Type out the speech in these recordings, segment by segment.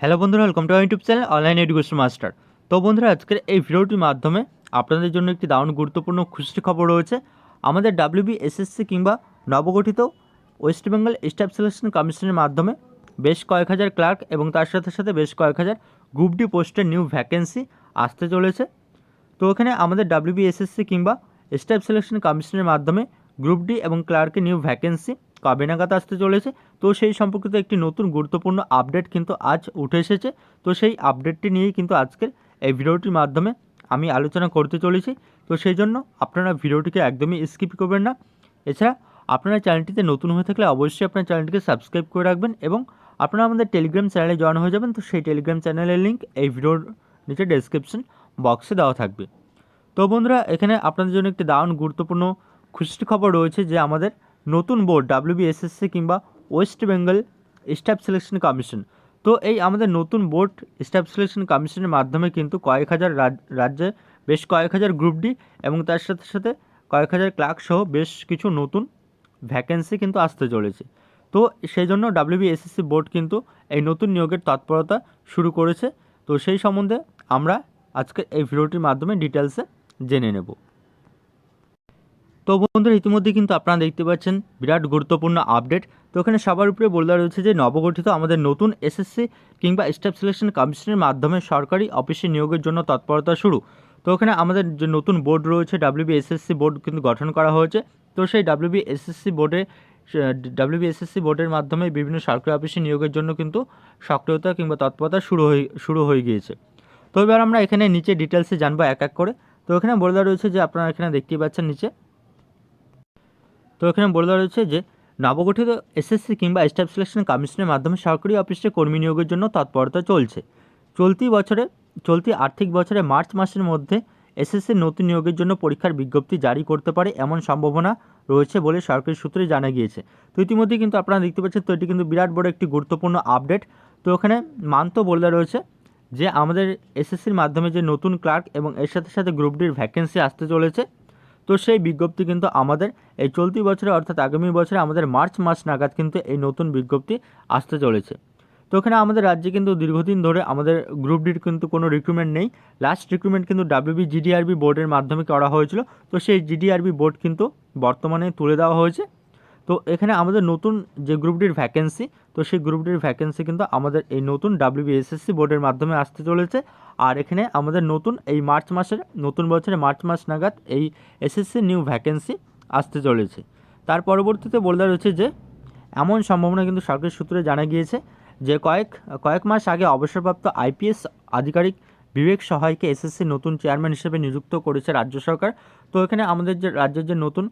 Hello বন্ধুরা welcome to YouTube channel online education master তো বন্ধুরা, আজকের এই ভিডিওটির মাধ্যমে আপনাদের জন্য একটি দারুণ গুরুত্বপূর্ণ খুশি খবর রয়েছে। আমাদের ডাব্লিউবি এসএসসি কিংবা নবগঠিত ওয়েস্ট বেঙ্গল স্টাফ সিলেকশন কমিশনের মাধ্যমে বেশ কয়েক হাজার ক্লার্ক এবং তার সাথে সাথে বেশ কয়েক হাজার গ্রুপ ডি পোস্টের নিউ ভ্যাকেন্সি আসতে চলেছে। তো এখানে আমাদের ডাব্লিউবি এসএসসি কিংবা স্টাফ সিলেকশন কমিশনের মাধ্যমে গ্রুপ ডি এবং ক্লার্কের নিউ ভ্যাকেন্সি কবে নাগাদ আসতে চলেছে। তো সেই সম্পর্কিত একটি নতুন গুরুত্বপূর্ণ আপডেট কিন্তু আজ উঠে এসেছে। তো সেই আপডেটটি নিয়েই কিন্তু আজকের এই ভিডিওটির মাধ্যমে আমি আলোচনা করতে চলেছি। তো সেই জন্য আপনারা ভিডিওটিকে একদমই স্কিপ করবেন না। এছাড়া আপনারা চ্যানেলটিতে নতুন হয়ে থাকলে অবশ্যই আপনার চ্যানেলটিকে সাবস্ক্রাইব করে রাখবেন এবং আপনারা আমাদের টেলিগ্রাম চ্যানেলে জয়েন হয়ে যাবেন। তো সেই টেলিগ্রাম চ্যানেলের লিঙ্ক এই ভিডিওর নিচে ডেসক্রিপশন বক্সে দেওয়া থাকবে। তো বন্ধুরা, এখানে আপনাদের জন্য একটি দারুণ গুরুত্বপূর্ণ খুশির খবর রয়েছে যে আমাদের নতুন বোর্ড ডাব্লিউবিএসএসসি কিংবা West Bengal staff selection commission তো এই আমাদের নতুন বোর্ড স্টাফ সিলেকশন কমিশনের মাধ্যমে কিন্তু কয়েক হাজার রাজ- রাজ্যে বেশ কয়েক হাজার গ্রুপ ডি এবং তার সাথে সাথে কয়েক হাজার ক্লার্ক সহ বেশ কিছু নতুন ভ্যাকেন্সি কিন্তু আসতে চলেছে। তো সেই জন্য ডাব্লিউবিএসএসসি বোর্ড কিন্তু এই নতুন নিয়োগের তৎপরতা শুরু করেছে। তো সেই সম্বন্ধে আমরা আজকে এই ভিডিওটির মাধ্যমে ডিটেলসে জেনে নেব। তো বন্ধুরা ইতিমধ্যে কিন্তু আপনারা দেখতে পাচ্ছেন বিরাট গুরুত্বপূর্ণ আপডেট তো এখানে সবার উপরে বলে দেওয়া রয়েছে যে, নবগঠিত আমাদের নতুন এসএসসি কিংবা স্টাফ সিলেকশন কমিশনের মাধ্যমে সরকারি অফিসে নিয়োগের জন্য তৎপরতা শুরু। তো ওখানে আমাদের যে নতুন বোর্ড রয়েছে ডাব্লিউবি এসএসসি বোর্ড কিন্তু গঠন করা হয়েছে। তো সেই ডাব্লিউবি এসএসসি বোর্ডে ডাব্লিউবি এসএসসি বোর্ডের মাধ্যমে বিভিন্ন সরকারি অফিসে নিয়োগের জন্য কিন্তু সক্রিয়তা কিংবা তৎপরতা শুরু হয়ে শুরু হয়ে গিয়েছে। তো এবার আমরা এখানে নিচে ডিটেলসে জানব এক এক করে। তো এখানে বলে দেওয়া রয়েছে যে, আপনারা এখানে দেখতেই পাচ্ছেন নিচে তো এখানে বলে দেওয়া রয়েছে যে, নবগঠিত এসএসসি কিংবা স্টাফ সিলেকশন কমিশনের মাধ্যমে সরকারি অফিসে কর্মী নিয়োগের জন্য তৎপরতা চলছে। চলতি বছরে, চলতি আর্থিক বছরে মার্চ মাসের মধ্যে এসএসসির নতুন নিয়োগের জন্য পরীক্ষার বিজ্ঞপ্তি জারি করতে পারে এমন সম্ভাবনা রয়েছে বলে সরকারি সূত্রে জানা গিয়েছে। তো ইতিমধ্যে কিন্তু আপনারা দেখতে পাচ্ছেন, তো এটি কিন্তু বিরাট বড় একটি গুরুত্বপূর্ণ আপডেট। তো এখানে মানতো বলে দেওয়া রয়েছে যে, আমাদের এসএসসির মাধ্যমে যে নতুন ক্লার্ক এবং এর সাথে সাথে গ্রুপ ডির ভ্যাকেন্সি আসতে চলেছে তো সেই বিজ্ঞপ্তি কিন্তু আমাদের এই চলতি বছরে অর্থাৎ আগামী বছরে আমাদের মার্চ মাস নাগাদ কিন্তু এই নতুন বিজ্ঞপ্তি আসতে চলেছে। তো এখানে আমাদের রাজ্যে কিন্তু দীর্ঘদিন ধরে আমাদের গ্রুপ ডির কিন্তু কোনো রিক্রুটমেন্ট নেই। লাস্ট রিক্রুটমেন্ট কিন্তু ডাব্লিউবি জিডিআরবি বোর্ডের মাধ্যমে করা হয়েছিল। তো সেই জিডিআরবি বোর্ড কিন্তু বর্তমানে তুলে দেওয়া হয়েছে। তো এখানে আমাদের নতুন যে গ্রুপ ডির ভ্যাকেন্সি তো সেই গ্রুপ ডির ভ্যাকেন্সি কিন্তু আমাদের এই নতুন ডাব্লিউবিএসএসসি বোর্ডের মাধ্যমে আসতে চলেছে। আর এখানে আমাদের নতুন এই মার্চ মাসের, নতুন বছরে মার্চ মাস নাগাদ এই এসএসসি নিউ ভ্যাকেন্সি আসতে চলেছে। তার পরবর্তীতে বলে দেওয়া রয়েছে যে, এমন সম্ভাবনা কিন্তু সরকারি সূত্রে জানা গিয়েছে যে কয়েক কয়েক মাস আগে অবসরপ্রাপ্ত আইপিএস আধিকারিক বিবেক সহায়কে এসএসসি নতুন চেয়ারম্যান হিসেবে নিযুক্ত করেছে রাজ্য সরকার। তো এখানে আমাদের যে, রাজ্যের যে নতুন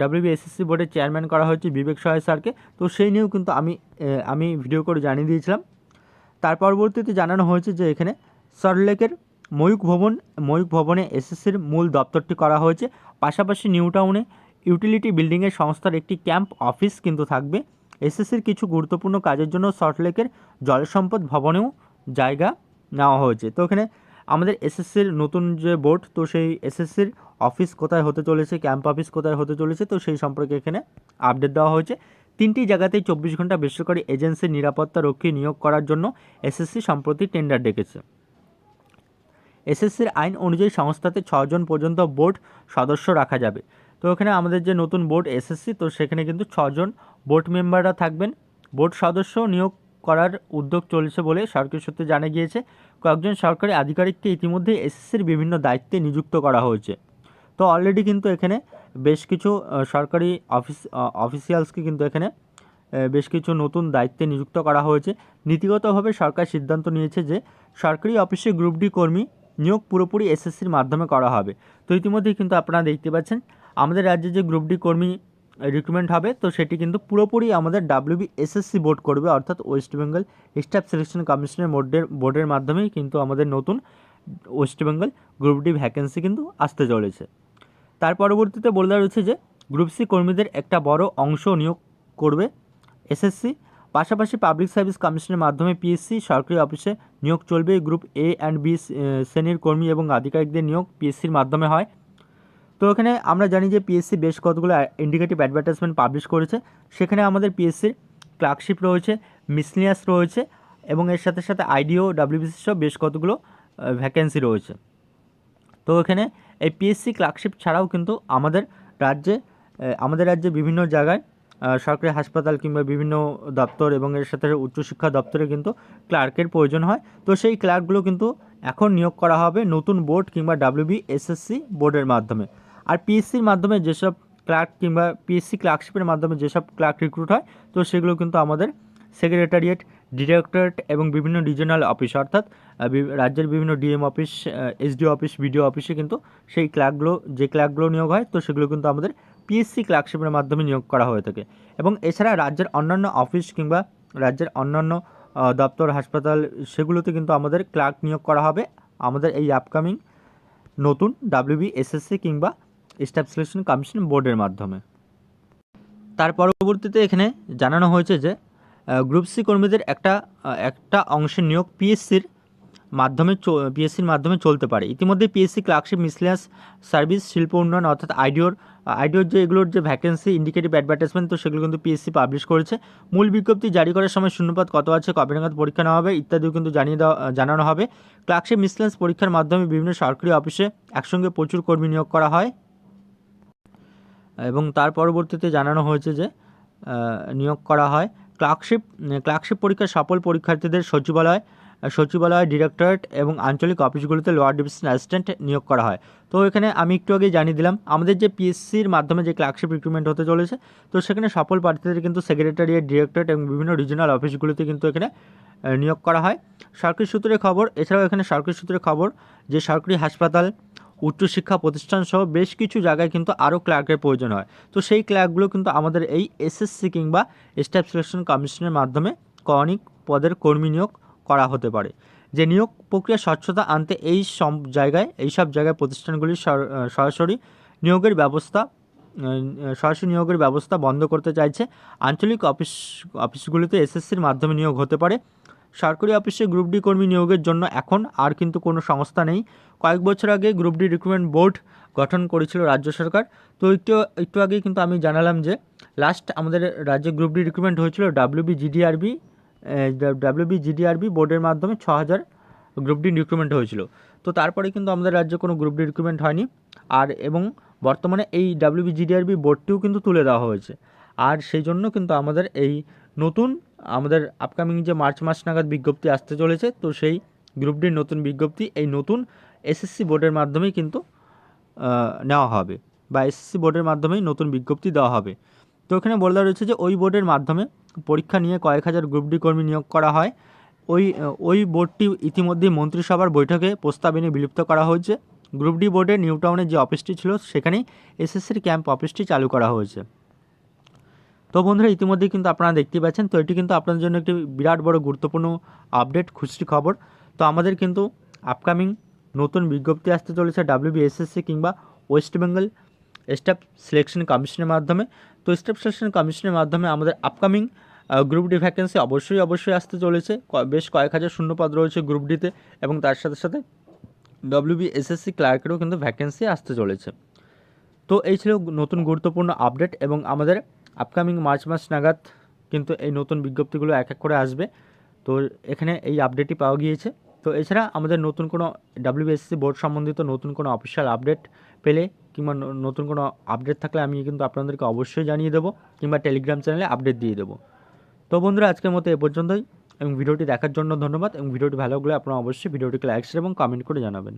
ডাব্লিউবিএসএসসি বোর্ডের চেয়ারম্যান করা হয়েছে বিবেক সহায় স্যারকে, তো সেই নিয়েও কিন্তু আমি আমি ভিডিও করে জানিয়ে দিয়েছিলাম। তার পরবর্তীতে জানানো হয়েছে যে এখানে সল্টলেকের ময়ূক ভবন ময়ূক ভবনে এসএসসির মূল দপ্তরটি করা হয়েছে। পাশাপাশি নিউ টাউনে ইউটিলিটি বিল্ডিংয়ের সংস্থার একটি ক্যাম্প অফিস কিন্তু থাকবে। এসএসসির কিছু গুরুত্বপূর্ণ কাজের জন্য সল্টলেকের জলসম্পদ ভবনেও জায়গা নেওয়া হয়েছে। তো এখানে আমাদের এসএসসির নতুন যে বোর্ড তো সেই এসএসসির অফিস কোথায় হতে চলেছে ক্যাম্প অফিস কোথায় হতে চলেছে, তো সেই সম্পর্কে এখানে আপডেট দেওয়া হয়েছে। তিনটি জায়গাতেই চব্বিশ ঘণ্টা বেসরকারি এজেন্সির নিরাপত্তা রক্ষী নিয়োগ করার জন্য এসএসসি সম্প্রতি টেন্ডার ডেকেছে। এসএসসির আইন অনুযায়ী সংস্থাতে ছজন পর্যন্ত বোর্ড সদস্য রাখা যাবে। তো এখানে আমাদের যে নতুন বোর্ড এসএসসি, তো সেখানে কিন্তু ছজন বোর্ড মেম্বাররা থাকবেন। বোর্ড সদস্য নিয়োগ করার উদ্যোগ চলছে বলে সরকারি সূত্রে জানা গিয়েছে। কয়েকজন সরকারি আধিকারিককে ইতিমধ্যে এসএসসির বিভিন্ন দায়িত্বে নিযুক্ত করা হয়েছে। তো অলরেডি কিন্তু এখানে বেশ কিছু সরকারি অফিস অফিসিয়ালসকে কিন্তু এখানে বেশ কিছু নতুন দায়িত্বে নিযুক্ত করা হয়েছে। নীতিগতভাবে সরকার সিদ্ধান্ত নিয়েছে যে সরকারি অফিসে গ্রুপ ডি কর্মী নিয়োগ পুরোপুরি এসএসসির মাধ্যমে করা হবে। তো ইতিমধ্যেই কিন্তু আপনারা দেখতে পাচ্ছেন, আমাদের রাজ্যে যে গ্রুপ ডি কর্মী রিক্রুটমেন্ট হবে, তো সেটি কিন্তু পুরোপুরি আমাদের ডাব্লিউবি এসএসসি বোর্ড করবে, অর্থাৎ ওয়েস্ট বেঙ্গল স্টাফ সিলেকশন কমিশনের বোর্ডের বোর্ডের মাধ্যমেই কিন্তু আমাদের নতুন West Bengal group D vacancy কিন্তু আসতে চলেছে। তার পরবর্তীতে বলে রয়েছে যে গ্রুপ সি কর্মীদের একটা বড় অংশ নিয়োগ করবে এসএসসি পাশাপাশি পাবলিক সার্ভিস কমিশনের মাধ্যমে পিএসসি সরকারি অফিসে নিয়োগ চলবে। গ্রুপ এ অ্যান্ড বি শ্রেণির কর্মী এবং আধিকারিকদের নিয়োগ পিএসসির মাধ্যমে হয়। তো এখানে আমরা জানি যে পিএসসি বেশ কতগুলো ইন্ডিকেটিভ অ্যাডভার্টাইজমেন্ট পাবলিশ করেছে। সেখানে আমাদের পিএসসির ক্লার্কশিপ রয়েছে মিসলিয়াস রয়েছে এবং এর সাথে সাথে আইডিও ডাব্লিউবিসি সহ বেশ কতগুলো ভ্যাকেন্সি রয়েছে। তো এখানে এই পিএসসি ক্লার্কশিপ ছাড়াও কিন্তু আমাদের রাজ্যে আমাদের রাজ্যে বিভিন্ন জায়গায় সরকারি হাসপাতাল কিংবা বিভিন্ন দপ্তর এবং এর সাথে উচ্চশিক্ষা দপ্তরে কিন্তু ক্লার্কের প্রয়োজন হয়। তো সেই ক্লার্কগুলো কিন্তু এখন নিয়োগ করা হবে নতুন বোর্ড কিংবা ডাব্লিউবি এসএসসি বোর্ডের মাধ্যমে। আর পিএসসির মাধ্যমে যেসব ক্লার্ক কিংবা পিএসসি ক্লার্কশিপের মাধ্যমে যেসব ক্লার্ক রিক্রুট হয়, তো সেগুলো কিন্তু আমাদের সেক্রেটারিয়েট, ডিরেক্টরেট এবং বিভিন্ন রিজিওনাল অফিস অর্থাৎ রাজ্যের বিভিন্ন DM office SDO office BDO অফিসে কিন্তু সেই ক্লার্কগুলো, যে ক্লার্কগুলো নিয়োগ হয়, তো সেগুলো কিন্তু আমাদের পিএসসি ক্লার্কশিপের মাধ্যমে নিয়োগ করা হয়ে থাকে। এবং এছাড়া রাজ্যের অন্যান্য অফিস কিংবা রাজ্যের অন্যান্য দপ্তর, হাসপাতাল, সেগুলোতে কিন্তু আমাদের ক্লার্ক নিয়োগ করা হবে। আমাদের এই আপকামিং নতুন ডাব্লিউবি এসএসসি কিংবা স্টাফ সিলেকশন কমিশন বোর্ডের মাধ্যমে। তার পরবর্তীতে এখানে জানানো হয়েছে যে গ্রুপ সি কর্মীদের একটা একটা অংশের নিয়োগ পিএসসির মাধ্যমে পিএসসির মাধ্যমে চলতে পারে। ইতিমধ্যে পিএসসি ক্লার্কশিপ মিসলিয়াস সার্ভিস শিল্প উন্নয়ন অর্থাৎ আইডিওর আইডিওর যে এগুলোর যে ভ্যাকেন্সি ইন্ডিকেটিভ অ্যাডভার্টাইজমেন্ট তো সেগুলো কিন্তু পিএসসি পাবলিশ করেছে। মূল বিজ্ঞপ্তি জারি করার সময় শূন্যপাত কত আছে কবে নাগাদ পরীক্ষা নেওয়া হবে, ইত্যাদিও কিন্তু জানিয়ে দেওয়া জানানো হবে। ক্লার্কশিপ মিসলেন্স পরীক্ষার মাধ্যমে বিভিন্ন সরকারি অফিসে একসঙ্গে প্রচুর কর্মী নিয়োগ করা হয়। এবং তার পরবর্তীতে জানানো হয়েছে যে নিয়োগ করা হয়। ক্লার্কশিপ ক্লার্কশিপ পরীক্ষার সফল পরীক্ষার্থীদের সচিবালয় সচিবালয় ডিরেক্টরেট এবং আঞ্চলিক অফিসগুলিতে লোয়ার ডিভিশন অ্যাসিস্ট্যান্ট নিয়োগ করা হয়। তো এখানে আমি একটু আগে জানিয়ে দিলাম, আমাদের যে পিএসসির মাধ্যমে যে ক্লার্কশিপ রিক্রুটমেন্ট হতে চলেছে, তো সেখানে সফল প্রার্থীদের কিন্তু সেক্রেটারিয়েট, ডিরেক্টরেট এবং বিভিন্ন রিজিনাল অফিসগুলিতে কিন্তু এখানে নিয়োগ করা হয়। সরকারি সূত্রে খবর, এছাড়াও এখানে সরকারি সূত্রে খবর যে সরকারি হাসপাতাল, উচ্চশিক্ষা প্রতিষ্ঠান সহ বেশ কিছু জায়গায় কিন্তু আরও ক্লার্কের প্রয়োজন হয়। তো সেই ক্লার্কগুলো কিন্তু আমাদের এই এসএসসি কিংবা স্টাফ সিলেকশন কমিশনের মাধ্যমে কনিক পদের কর্মী নিয়োগ করা হতে পারে। যে নিয়োগ প্রক্রিয়া স্বচ্ছতা আনতে এই সব জায়গায়, এই সব জায়গায় প্রতিষ্ঠানগুলির সর- সরাসরি নিয়োগের ব্যবস্থা সরাসরি নিয়োগের ব্যবস্থা বন্ধ করতে চাইছে। আঞ্চলিক অফিস, অফিসগুলিতে এসএসসির মাধ্যমে নিয়োগ হতে পারে। সরকারি অফিসে গ্রুপ ডি কর্মী নিয়োগের জন্য এখন আর কিন্তু কোনো সংস্থা নেই। কয়েক বছর আগে গ্রুপ ডি রিক্রুটমেন্ট বোর্ড গঠন করেছিল রাজ্য সরকার। তো একটু একটু আগেই কিন্তু আমি জানালাম যে, লাস্ট আমাদের রাজ্যে গ্রুপ ডি রিক্রুটমেন্ট হয়েছিল ডাব্লিউবি জিডিআরবি ডাব্লিউবি জিডিআরবি বোর্ডের মাধ্যমে ছ হাজার গ্রুপ ডি রিক্রুটমেন্ট হয়েছিল। তো তারপরে কিন্তু আমাদের রাজ্যে কোনো গ্রুপ ডি রিক্রুটমেন্ট হয়নি। আর এবং বর্তমানে এই ডাব্লিউবি জিডিআরবি বোর্ডটিও কিন্তু তুলে দেওয়া হয়েছে। আর সেই জন্য কিন্তু আমাদের এই নতুন আমাদের আপকামিং যে মার্চ মাস নাগাদ বিজ্ঞপ্তি আসতে চলেছে, তো সেই গ্রুপ ডির নতুন বিজ্ঞপ্তি এই নতুন এসএসসি বোর্ডের মাধ্যমেই কিন্তু নেওয়া হবে। বা এসএসসি বোর্ডের মাধ্যমেই নতুন বিজ্ঞপ্তি দেওয়া হবে। তো এখানে বলে দেওয়া রয়েছে যে ওই বোর্ডের মাধ্যমে পরীক্ষা নিয়ে কয়েক হাজার গ্রুপ ডি কর্মী নিয়োগ করা হয়। ওই ওই বোর্ডটি ইতিমধ্যেই মন্ত্রিসভার বৈঠকে প্রস্তাব এনে বিলুপ্ত করা হয়েছে। গ্রুপ ডি বোর্ডের নিউ টাউনের যে অফিসটি ছিল, সেখানেই এসএসসির ক্যাম্প অফিসটি চালু করা হয়েছে। তো বন্ধুরা, ইতিমধ্যেই কিন্তু আপনারা দেখতে পাচ্ছেন, তো এটি কিন্তু আপনাদের জন্য একটি বিরাট বড় গুরুত্বপূর্ণ আপডেট খুশি খবর। তো আমাদের কিন্তু আপকামিং নতুন বিজ্ঞপ্তি আসতে চলেছে ডাব্লিউবিএসএসসি কিংবা ওয়েস্ট বেঙ্গল স্টাফ সিলেকশন কমিশনের মাধ্যমে। তো স্টাফ সিলেকশন কমিশনের মাধ্যমে আমাদের আপকামিং গ্রুপ ডি ভ্যাকেন্সি অবশ্যই অবশ্যই আসতে চলেছে। বেশ কয়েক হাজার শূন্যপদ রয়েছে গ্রুপ ডিতে এবং তার সাথে সাথে ডব্লিউবিএসএসসি ক্লার্কেরও কিন্তু ভ্যাকেন্সি আসতে চলেছে। তো এই ছিল নতুন গুরুত্বপূর্ণ আপডেট এবং আমাদের আপকামিং মার্চ মাস নাগাদ কিন্তু এই নতুন বিজ্ঞপ্তিগুলো এক এক করে আসবে। তো এখানে এই আপডেটই পাওয়া গিয়েছে। তো এছাড়া আমাদের নতুন কোনো ডাব্লিউবিএসসি বোর্ড সম্বন্ধিত নতুন কোনো অফিসিয়াল আপডেট পেলে কিংবা নতুন কোনো আপডেট থাকলে আমি কিন্তু আপনাদেরকে অবশ্যই জানিয়ে দেবো, কিংবা টেলিগ্রাম চ্যানেলে আপডেট দিয়ে দেবো। তো বন্ধুরা, আজকের মতো এ পর্যন্তই, এবং ভিডিওটি দেখার জন্য ধন্যবাদ, এবং ভিডিওটি ভালো লাগলে আপনারা অবশ্যই ভিডিওটিকে লাইক শেয়ার এবং কমেন্ট করে জানাবেন।